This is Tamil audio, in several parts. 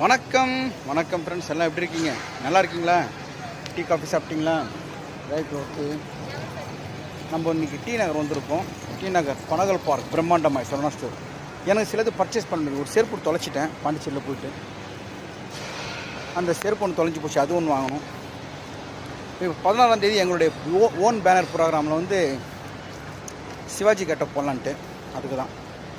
வணக்கம். வணக்கம் ஃப்ரெண்ட்ஸ் எல்லாம் எப்படி இருக்கீங்க? நல்லா இருக்கீங்களா? டீ காஃபி சாப்பிட்டீங்களா? ரைட் ஓகே நம்ம இன்னைக்கு டி நகர் வந்திருக்கோம். டி நகர் பனகல் பார்க் பிரம்மாண்டமாய் சொல்லணும் ஸ்டோர் எனக்கு சிலது பர்ச்சேஸ் பண்ண ஒரு செருப்பு தொலைச்சிட்டேன் பாண்டிச்சேரியில் போயிட்டு. அந்த செருப்பு ஒன்று தொலைஞ்சு போச்சு அது ஒன்று வாங்கணும். இப்போ பதினாறாம் தேதி எங்களுடைய ஓ ஓன் பேனர் ப்ரோக்ராமில் வந்து சிவாஜி கட்ட போடலான்ட்டு அதுக்கு தான்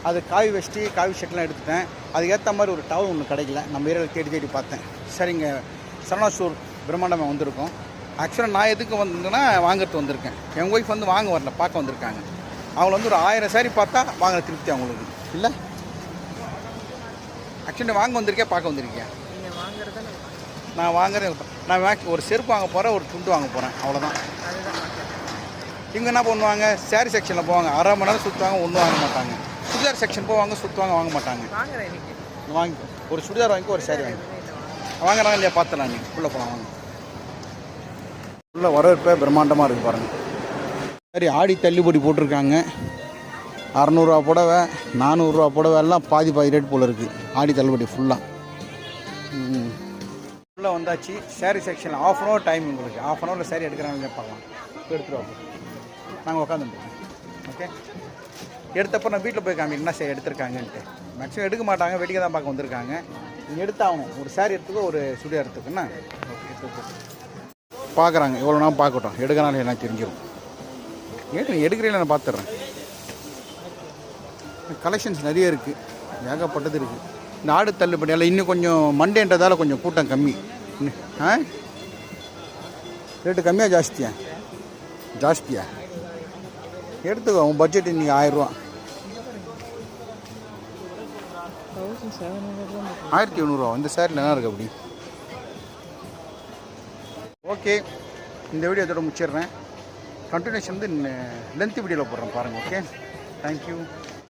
அது காவி வெஸ்டி காவி ஷர்ட்லாம் எடுத்துட்டேன். அதுக்கேற்ற மாதிரி ஒரு டவல் ஒன்று கிடைக்கல. நம்ம ஏரியாவில் தேடி தேடி பார்த்தேன். சரிங்க. சரணா ஸ்டோர் பிரம்மாண்டமாக வந்திருக்கோம் ஆக்சுவலாக நான் எதுக்கு வந்தேன்னா வாங்குறது வந்திருக்கேன். என் ஒய்ஃப் வந்து வாங்க வரல பார்க்க வந்திருக்காங்க. அவங்கள வந்து ஒரு ஆயிரம் சாரி பார்த்தா வாங்குற திருப்தி அவங்களுக்கு. இல்லை? ஆக்சுவலி வாங்க வந்திருக்கேன் பார்க்க வந்திருக்கேன் நீங்கள் வாங்குறத நான் வாங்குறேன். நான் வாங்க ஒரு செருப்பு வாங்க போகிறேன் ஒரு துண்டு வாங்க போகிறேன் அவ்வளோதான் இவங்க என்ன பண்ணுவாங்க? சாரி செக்ஷனில் போவாங்க. அரை மணி நேரம் சுற்றுவாங்க ஒன்றும் வாங்க மாட்டாங்க. சுடிதார் செக்ஷன் போவாங்க சுற்றுவாங்க வாங்க மாட்டாங்க. வாங்கி. ஒரு சுடிதார் வாங்கி ஒரு சாரி வாங்கி வாங்க வாங்குறாங்க இல்லையா? பார்த்துலாம் நீங்கள் உள்ளே போகலாம் வாங்க. உள்ள வரவேற்பே பிரம்மாண்டமாக இருக்குது பாருங்கள் சரி ஆடி தள்ளுபடி போட்டிருக்காங்க. அறநூறுவா புடவை நானூறுரூவா புடவை எல்லாம் பாதி பாதி ரேட் போல் இருக்குது ஆடி தள்ளுபடி ஃபுல்லாக உள்ளே வந்தாச்சு. சாரி செக்ஷனில் ஆஃப் அன் ஹவர் டைம் உங்களுக்கு. ஆஃப் அன் ஹவரில் சாரி எடுக்கிறாங்க பார்க்கலாம். எடுத்துகிட்டு வாங்க. நாங்கள் உட்காந்துருக்கோம் ஓகே எடுத்தப்போ நான் வீட்டில் போய் காமிக்கிறேன். என்ன சார் எடுத்திருக்காங்கன்ட்டு. மேக்ஸிமம் எடுக்க மாட்டாங்க வெடிக்க தான் பார்க்க வந்திருக்காங்க. நீங்கள் எடுத்தாகணும். ஒரு சாரி எடுத்துக்கோ ஒரு சுடி எடுத்துக்கோண்ணா ஓகே பார்க்குறாங்க. எவ்வளோ நாள் பார்க்கட்டும். எடுக்கனாலும் எனக்கு தெரிஞ்சிடும் ஏன் நீ எடுக்கிறீங்களா? நான் பார்த்துட்றேன். கலெக்ஷன்ஸ் நிறைய இருக்குது ஏகப்பட்டது இருக்குது இந்த ஆடு தள்ளுபடியால் இன்னும் கொஞ்சம் மண்டேன்றதால கொஞ்சம் கூட்டம் கம்மி. ஆ? ரேட்டு கம்மியாக ஜாஸ்தியா? ஜாஸ்தியா? எடுத்துக்கோ உன் பட்ஜெட் இன்றைக்கி ஆயிரரூவா ஆயிரத்தி எழுநூறுவா. இந்த சேரில் என்ன இருக்குது அப்படி? ஓகே இந்த வீடியோ இதோட முடிச்சிடுறேன். கண்டினியூஷன் வந்து லென்த் வீடியோவில் போடுறேன் பாருங்கள் ஓகே தேங்க்யூ